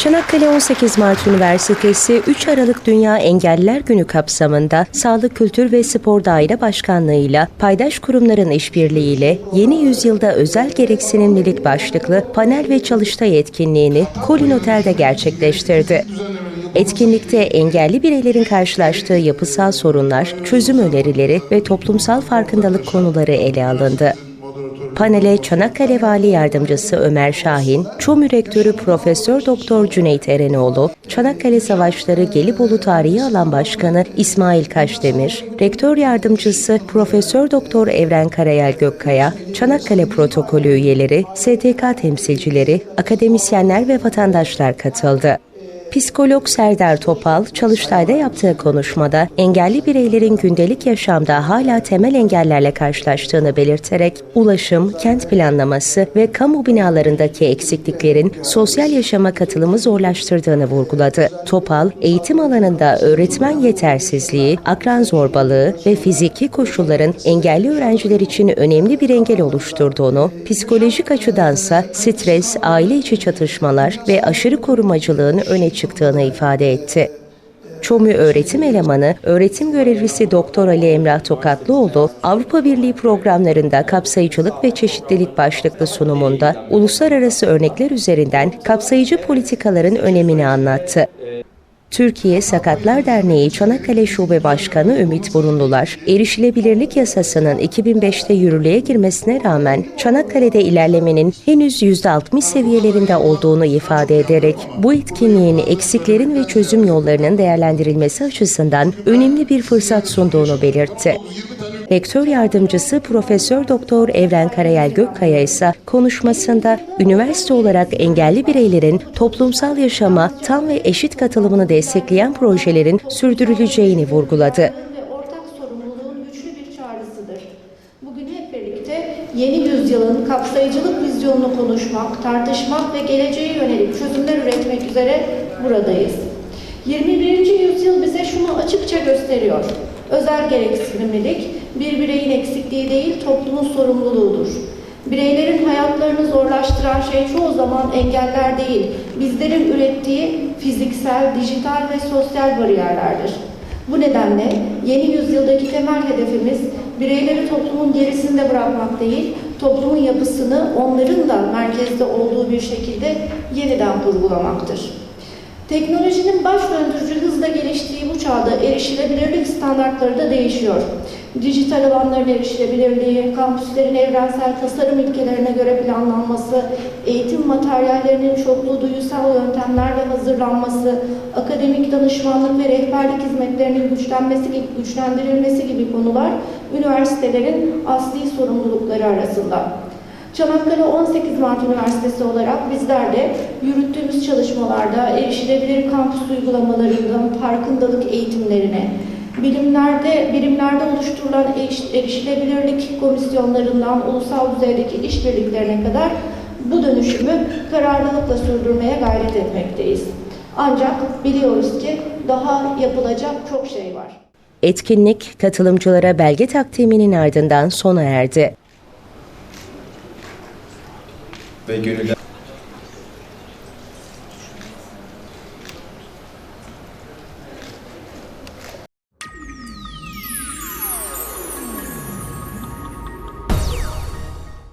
Çanakkale 18 Mart Üniversitesi 3 Aralık Dünya Engelliler Günü kapsamında Sağlık Kültür ve Spor Daire Başkanlığı'yla paydaş kurumların işbirliğiyle yeni yüzyılda özel gereksinimlilik başlıklı panel ve çalıştay etkinliğini Colin Otel'de gerçekleştirdi. Etkinlikte engelli bireylerin karşılaştığı yapısal sorunlar, çözüm önerileri ve toplumsal farkındalık konuları ele alındı. Panele Çanakkale Vali Yardımcısı Ömer Şahin, ÇOMÜ Rektörü Profesör Doktor Cüneyt Erenoğlu, Çanakkale Savaşları Gelibolu Tarihi Alan Başkanı İsmail Kaşdemir, Rektör Yardımcısı Profesör Doktor Evren Karayel Gökkaya, Çanakkale Protokolü üyeleri, STK temsilcileri, akademisyenler ve vatandaşlar katıldı. Psikolog Serdar Topal, Çalıştay'da yaptığı konuşmada engelli bireylerin gündelik yaşamda hala temel engellerle karşılaştığını belirterek ulaşım, kent planlaması ve kamu binalarındaki eksikliklerin sosyal yaşama katılımı zorlaştırdığını vurguladı. Topal, eğitim alanında öğretmen yetersizliği, akran zorbalığı ve fiziki koşulların engelli öğrenciler için önemli bir engel oluşturduğunu, psikolojik açıdansa stres, aile içi çatışmalar ve aşırı korumacılığın öne çıktığını ifade etti. ÇOMÜ öğretim elemanı, öğretim görevlisi Doktor Ali Emrah Tokatlıoğlu, Avrupa Birliği programlarında kapsayıcılık ve çeşitlilik başlıklı sunumunda uluslararası örnekler üzerinden kapsayıcı politikaların önemini anlattı. Türkiye Sakatlar Derneği Çanakkale Şube Başkanı Ümit Burunlular, erişilebilirlik yasasının 2005'te yürürlüğe girmesine rağmen Çanakkale'de ilerlemenin henüz %60 seviyelerinde olduğunu ifade ederek bu etkinliğin eksiklerin ve çözüm yollarının değerlendirilmesi açısından önemli bir fırsat sunduğunu belirtti. Rektör yardımcısı Profesör Doktor Evren Karayel Gökkaya ise konuşmasında üniversite olarak engelli bireylerin toplumsal yaşama tam ve eşit katılımını destekleyen projelerin sürdürüleceğini vurguladı. yeni yüzyılın kapsayıcılık vizyonunu konuşmak, tartışmak ve geleceğe yönelik çözümler üretmek üzere buradayız. 21. yüzyıl bize şunu açıkça gösteriyor. Özel gereksinimlilik bir bireyin eksikliği değil, toplumun sorumluluğudur. Bireylerin hayatlarını zorlaştıran şey çoğu zaman engeller değil, bizlerin ürettiği fiziksel, dijital ve sosyal bariyerlerdir. Bu nedenle yeni yüzyıldaki temel hedefimiz bireyleri toplumun gerisinde bırakmak değil, toplumun yapısını onların da merkezde olduğu bir şekilde yeniden kurgulamaktır. Teknolojinin baş döndürücü hızla geliştiği bu çağda erişilebilirlik standartları da değişiyor. Dijital alanların erişilebilirliği, kampüslerin evrensel tasarım ilkelerine göre planlanması, eğitim materyallerinin çoklu duyusal yöntemlerle hazırlanması, akademik danışmanlık ve rehberlik hizmetlerinin güçlenmesi gibi, güçlendirilmesi gibi konular üniversitelerin asli sorumlulukları arasında. Çanakkale 18 Mart Üniversitesi olarak bizler de yürüttüğümüz çalışmalarda erişilebilir kampüs uygulamalarından farkındalık eğitimlerine, bilimlerde birimlerde oluşturulan eriş- erişilebilirlik komisyonlarından ulusal düzeydeki işbirliklerine kadar bu dönüşümü kararlılıkla sürdürmeye gayret etmekteyiz. Ancak biliyoruz ki daha yapılacak çok şey var. Etkinlik katılımcılara belge takdiminin ardından sona erdi. ve gönüller